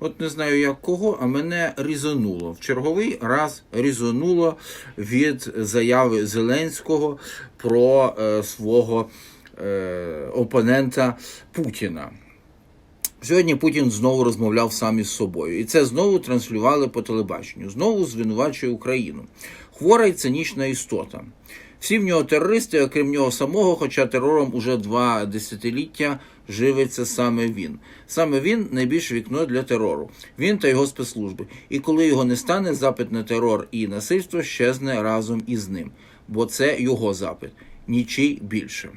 От не знаю як кого, а мене різануло. В черговий раз різануло від заяви Зеленського про е, свого е, опонента Путіна. Сьогодні Путін знову розмовляв сам із собою, і це знову транслювали по телебаченню. Знову звинувачує Україну. Хвора й цинічна істота. Всі в нього терористи, окрім нього самого, хоча терором уже два десятиліття живиться саме він. Саме він найбільше вікно для терору. Він та його спецслужби. І коли його не стане, запит на терор і насильство щезне разом із ним, бо це його запит, нічий більше.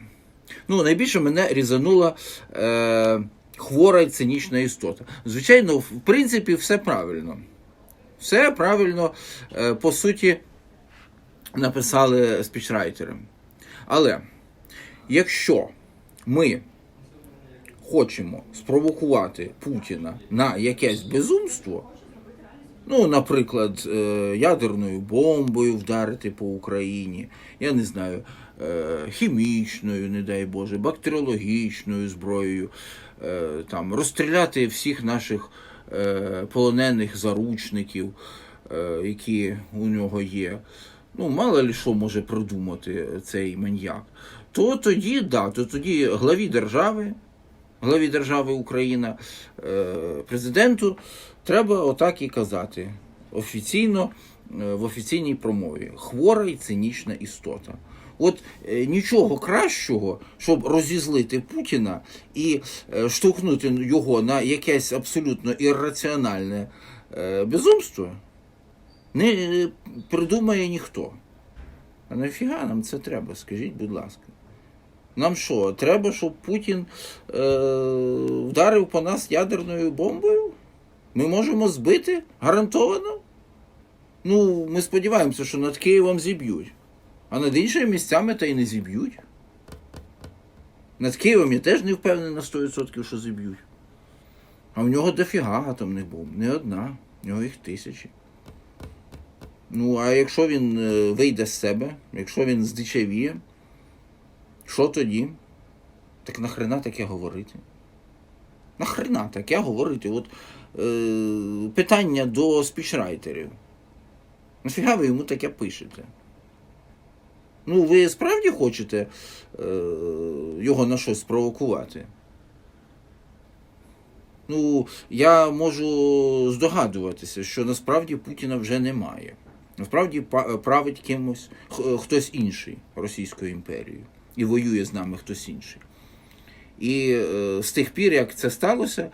Ну, найбільше мене різанула е, хвора й цинічна істота. Звичайно, в принципі, все правильно. Все правильно, е, по суті, написали спічрайтери. Але якщо ми хочемо спровокувати Путіна на якесь безумство, ну, наприклад, е, ядерною бомбою вдарити по Україні, я не знаю, е, хімічною, не дай Боже, бактеріологічною зброєю, е, там, розстріляти всіх наших полонених заручників, які у нього є. Ну, мало ли що може придумати цей маньяк. То тоді, да, то тоді главі держави, главі держави Україна, е, президенту треба отак і казати офіційно е, в офіційній промові. Хвора і цинічна істота. От е, нічого кращого, щоб розізлити Путіна і штовхнути його на якесь абсолютно ірраціональне безумство, не е, придумає ніхто. А нафіга нам це треба, скажіть, будь ласка. Нам що, треба, щоб Путін е, вдарив по нас ядерною бомбою? Ми можемо збити гарантовано? Ну, ми сподіваємося, що над Києвом зіб'ють. А над іншими місцями та й не зіб'ють. Над Києвом я теж не впевнений на 100%, що зіб'ють. А в нього дофіга атомних бомб. Не одна, в нього їх тисячі. Ну, а якщо він е, вийде з себе, якщо він здичавіє, що тоді? Так нахрена таке говорити? Нахрена таке говорити? От е, питання до спічрайтерів. Нафіга ви йому таке пишете? Ну, ви справді хочете е, його на щось спровокувати? Ну, я можу здогадуватися, що насправді Путіна вже немає. Насправді па- править кимось хтось інший Російською імперією і воює з нами хтось інший. І е, з тих пір, як це сталося,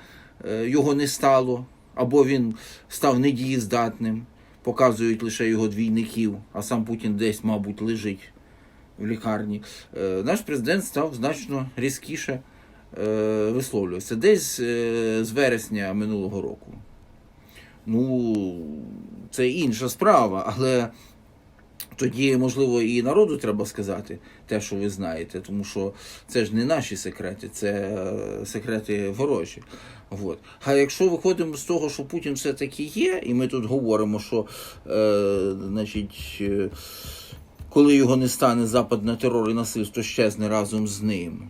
е, його не стало, або він став недієздатним, показують лише його двійників, а сам Путін десь, мабуть, лежить в лікарні. Е, наш президент став значно різкіше е, висловлюватися. Десь е, з вересня минулого року. Ну, це інша справа, але тоді, можливо, і народу треба сказати те, що ви знаєте, тому що це ж не наші секрети, це е, секрети ворожі. От. А якщо виходимо з того, що Путін все-таки є, і ми тут говоримо, що е, значить, е, коли його не стане запад на терор і насильство щезне разом з ним.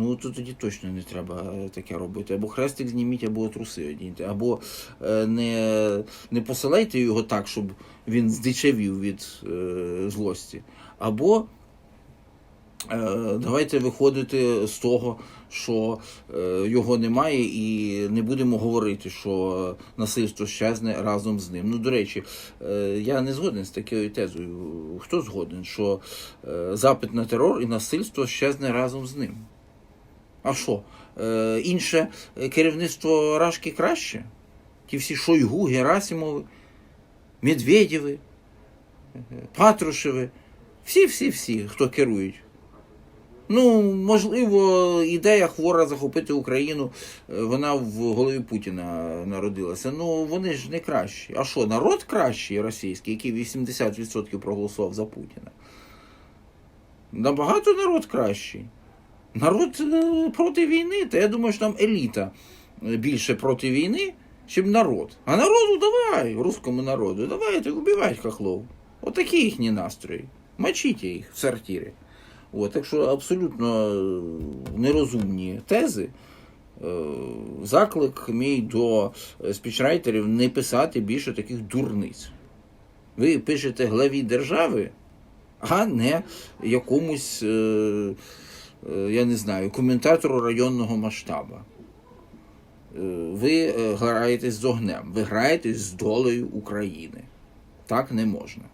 Ну, то тоді точно не треба е, таке робити. Або хрестик зніміть, або труси одіньте, або е, не, не посилайте його так, щоб він здичавів від е, злості. Або е, давайте виходити з того, що його немає, і не будемо говорити, що насильство щезне разом з ним. Ну, до речі, я не згоден з такою тезою. Хто згоден, що запит на терор і насильство щезне разом з ним? А що? Е, інше е, керівництво Рашки краще? Ті всі Шойгу, Герасимови, Медведєви, е, Патрушеви, всі-всі-всі, хто керують. Ну, можливо, ідея хвора захопити Україну, е, вона в голові Путіна народилася. Ну, вони ж не кращі. А що, народ кращий російський, який 80% проголосував за Путіна? Набагато народ кращий. Народ е, проти війни, та я думаю, що там еліта е, більше проти війни, ніж народ. А народу давай, руському народу, давайте вбивайте хохлов. Отакі їхні настрої. Мочіть їх в сортирі. От, так що абсолютно е, нерозумні тези. Заклик мій до спічрайтерів не писати більше таких дурниць. Ви пишете главі держави, а не якомусь, я не знаю, коментатору районного масштабу. Е, Ви е, граєтесь з огнем, ви граєтесь з долею України. Так не можна.